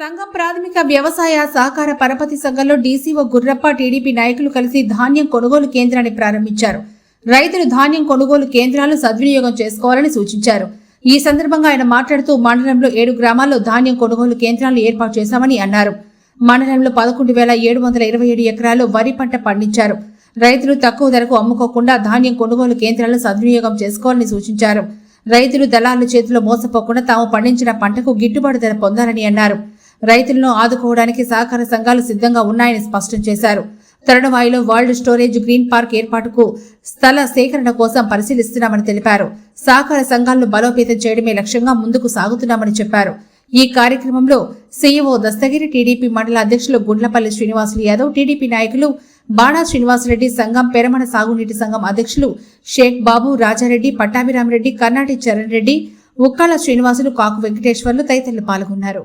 సంఘం ప్రాథమిక వ్యవసాయ సహకార పరపతి సంఘంలో డీసీఓ గుర్రప్ప టీడీపీ నాయకులు కలిసి ధాన్యం కొనుగోలు కేంద్రాన్ని ప్రారంభించారు. రైతులు ధాన్యం కొనుగోలు కేంద్రాలను సద్వినియోగం చేసుకోవాలని సూచించారు. ఈ సందర్భంగా ఆయన మాట్లాడుతూ మండలంలో ఏడు గ్రామాల్లో ధాన్యం కొనుగోలు కేంద్రాలను ఏర్పాటు చేశామని అన్నారు. మండలంలో పదకొండు వేల ఏడు వందల ఇరవై ఏడు ఎకరాల్లో వరి పంట పండించారు. రైతులు తక్కువ ధరకు అమ్ముకోకుండా ధాన్యం కొనుగోలు కేంద్రాలను సద్వినియోగం చేసుకోవాలని సూచించారు. రైతులు దళారుల చేతిలో మోసపోకుండా తాము పండించిన పంటకు గిట్టుబాటు ధర పొందాలని అన్నారు. రైతులను ఆదుకోవడానికి సహకార సంఘాలు సిద్ధంగా ఉన్నాయని స్పష్టం చేశారు. తరుణవాయిలో వరల్డ్ స్టోరేజ్ గ్రీన్ పార్క్ ఏర్పాటుకు స్థల సేకరణ కోసం పరిశీలిస్తున్నామని తెలిపారు. సహకార సంఘాలను బలోపేతం చేయడమే లక్ష్యంగా ముందుకు సాగుతున్నామని చెప్పారు. ఈ కార్యక్రమంలో సీఈఓ దస్తగిరి టీడీపీ మండల అధ్యక్షులు గుండ్లపల్లి శ్రీనివాసులు యాదవ్ టీడీపీ నాయకులు బాణా శ్రీనివాసరెడ్డి సంఘం పెరమణ సాగునీటి సంఘం అధ్యక్షులు షేక్ బాబు రాజారెడ్డి పట్టాభిరామరెడ్డి కర్ణాటి చరణ్ రెడ్డి ఉక్కాల శ్రీనివాసులు కాకు వెంకటేశ్వర్లు తదితరులు పాల్గొన్నారు.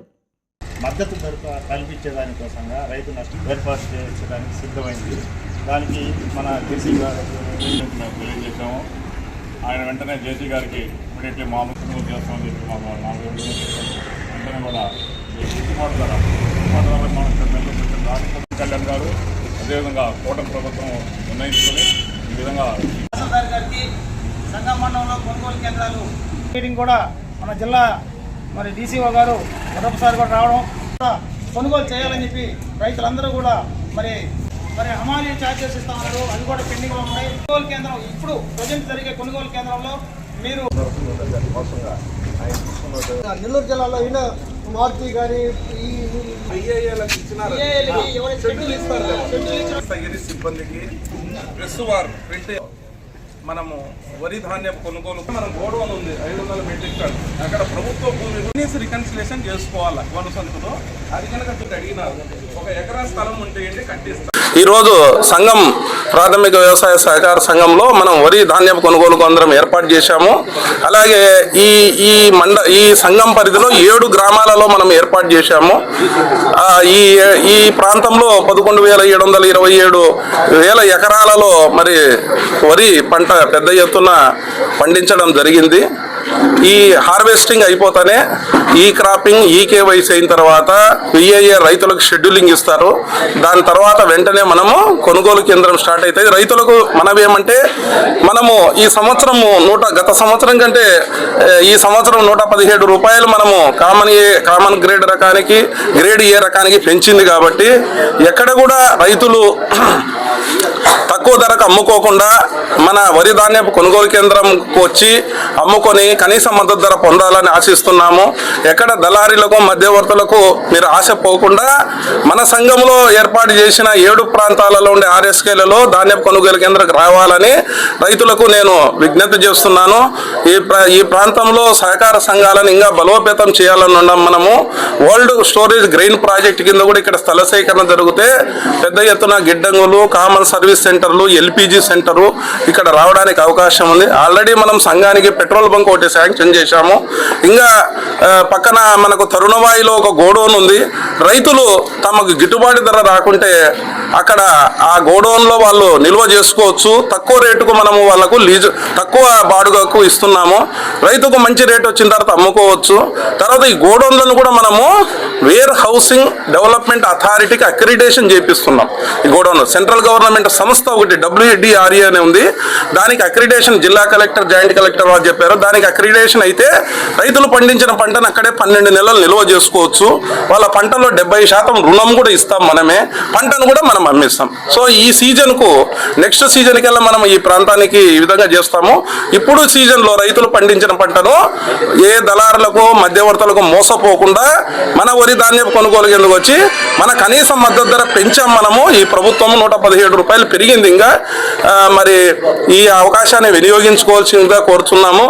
మద్దతు ధర కల్పించే దానికోసంగా రైతు నష్టం ఏర్పాటు చేయడానికి సిద్ధమైంది దానికి మన జేసీ గారు మేము తెలియజేశాము ఆయన వెంటనే జేసీ గారికి ఇమీడియట్లీ మామూలు చేస్తామని చెప్పి మా మా- మా ఊరిలో చెప్పాము. వెంటనే కూడా గిట్టుబాటు ధర గిట్టుబాటు ధర మనం నెలకొల్పిన రాష్ట్ర కళ్యాణ్ గారు అదేవిధంగా కూటమి ప్రభుత్వం నిర్ణయించుకొని ఈ విధంగా సంఘం మండలంలో కొనుగోలు కేంద్రాలు మీటింగ్ కూడా మన జిల్లా మరి డీసీఓ గారు మరొకసారి కూడా రావడం కొనుగోలు చేయాలని చెప్పి రైతులందరూ కూడా మరి మరి హమాలీ ఛార్జెస్ ఇస్తా ఉన్నారు అవి కూడా పెండింగ్లో ఉన్నాయి. కొనుగోలు కేంద్రం ఇప్పుడు ప్రజెంట్ జరిగే కొనుగోలు కేంద్రంలో మీరు నెల్లూరు జిల్లాలో ఈయన మారుతి గారి సిబ్బందికి ప్రెస్ వార్ ప్రింట్ మనము వరి ధాన్యం కొనుగోలు మనం గోడవన్ ఉంది ఐదు వందల మెట్రిక్ టన్. అక్కడ ప్రభుత్వ భూమి రికన్సిలేషన్ చేసుకోవాలి? వన్ సంతలో అది కనుక అడిగినారు ఒక ఎకరా స్థలం ఉంటే ఏంటి? కట్టిస్తారు ఈరోజు సంఘం ప్రాథమిక వ్యవసాయ సహకార సంఘంలో మనం వరి ధాన్యం కొనుగోలు కేంద్రం ఏర్పాటు చేశాము. అలాగే ఈ ఈ మండ ఈ సంఘం పరిధిలో ఏడు గ్రామాలలో మనం ఏర్పాటు చేశాము. ఈ ఈ ప్రాంతంలో పదకొండు వేల ఏడు వందల ఇరవై ఏడు వేల ఎకరాలలో మరి వరి పంట పెద్ద ఎత్తున పండించడం జరిగింది. ఈ హార్వెస్టింగ్ అయిపోతానే ఈ క్రాపింగ్ ఈ కేవైసీ అయిన తర్వాత విఏఏ రైతులకు షెడ్యూలింగ్ ఇస్తారు. దాని తర్వాత వెంటనే మనము కొనుగోలు కేంద్రం స్టార్ట్ అవుతుంది రైతులకు మనవి ఏమంటే మనము ఈ సంవత్సరము నూట గత సంవత్సరం కంటే ఈ సంవత్సరం నూట పదిహేడు రూపాయలు మనము కామన్ ఏ కామన్ గ్రేడ్ రకానికి గ్రేడ్ ఏ రకానికి పెంచింది కాబట్టి ఎక్కడ కూడా రైతులు తక్కువ ధరకు అమ్ముకోకుండా మన వరి ధాన్యపు కొనుగోలు కేంద్రంకు వచ్చి అమ్ముకొని కనీస మద్దతు ధర పొందాలని ఆశిస్తున్నాము. ఎక్కడ దళారీలకు మధ్యవర్తులకు మీరు ఆశ పోకుండా మన సంఘంలో ఏర్పాటు చేసిన ఏడు ప్రాంతాలలో ఉండే ఆర్ఎస్కేలలో ధాన్యపు కొనుగోలు కేంద్రం రావాలని రైతులకు నేను విజ్ఞప్తి చేస్తున్నాను. ఈ ఈ ప్రాంతంలో సహకార సంఘాలను ఇంకా బలోపేతం చేయాలని ఉన్నాం మనము. వరల్డ్ స్టోరేజ్ గ్రెయిన్ ప్రాజెక్ట్ కింద కూడా ఇక్కడ స్థల సేకరణ జరిగితే పెద్ద ఎత్తున గిడ్డంగులు కామన్ సర్వీస్ సెంటర్లు ఎల్పిజి సెంటరు ఇక్కడ రావడానికి అవకాశం ఉంది. ఆల్రెడీ మనం సంఘానికి పెట్రోల్ బంక్ ఒకటి శాంక్షన్ చేశాము. ఇంకా పక్కన మనకు తరుణవాయిలో ఒక గోడౌన్ ఉంది. రైతులు తమకు గిట్టుబాటు ధర రాకుంటే అక్కడ ఆ గోడౌన్లో వాళ్ళు నిల్వ చేసుకోవచ్చు. తక్కువ రేటుకు మనము వాళ్ళకు లీజు తక్కువ బాడుగకు ఇస్తున్నాము. రైతుకు మంచి రేట్ వచ్చిన తర్వాత అమ్ముకోవచ్చు. తర్వాత ఈ గోడౌన్లను కూడా మనము వేర్ హౌసింగ్ డెవలప్మెంట్ అథారిటీకి అక్రిడేషన్ చేపిస్తున్నాం. ఈ గోడౌన్ సెంట్రల్ గవర్నమెంట్ సంస్థ ఒకటి డబ్ల్యూడిఆర్ఏ అని ఉంది. దానికి అక్రిడేషన్ జిల్లా కలెక్టర్ జాయింట్ కలెక్టర్ వారు చెప్పారు. దానికి అక్రిడేషన్ అయితే రైతులు పండించిన పంటను అక్కడే పన్నెండు నెలలు నిల్వ చేసుకోవచ్చు. వాళ్ళ పంటలో డెబ్బై శాతం రుణం కూడా ఇస్తాం మనమే. పంటను కూడా మనం అమ్మిస్తాం. సో ఈ సీజన్కు నెక్స్ట్ సీజన్ కల్లా మనం ఈ ప్రాంతానికి ఈ విధంగా చేస్తాము. ఇప్పుడు సీజన్లో రైతులు పండించిన పంటను ఏ దళారులకు మధ్యవర్తులకు మోసపోకుండా మన వరి ధాన్యం కొనుగోలు కిందకు వచ్చి మన కనీస మద్దతు ధర పెంచాం మనము ఈ ప్రభుత్వం నూట పదిహేడు రూపాయలు పెరిగింది ఇంకా. మరి ఈ అవకాశాన్ని వినియోగించుకోవాల్సిందిగా కోరుతున్నాము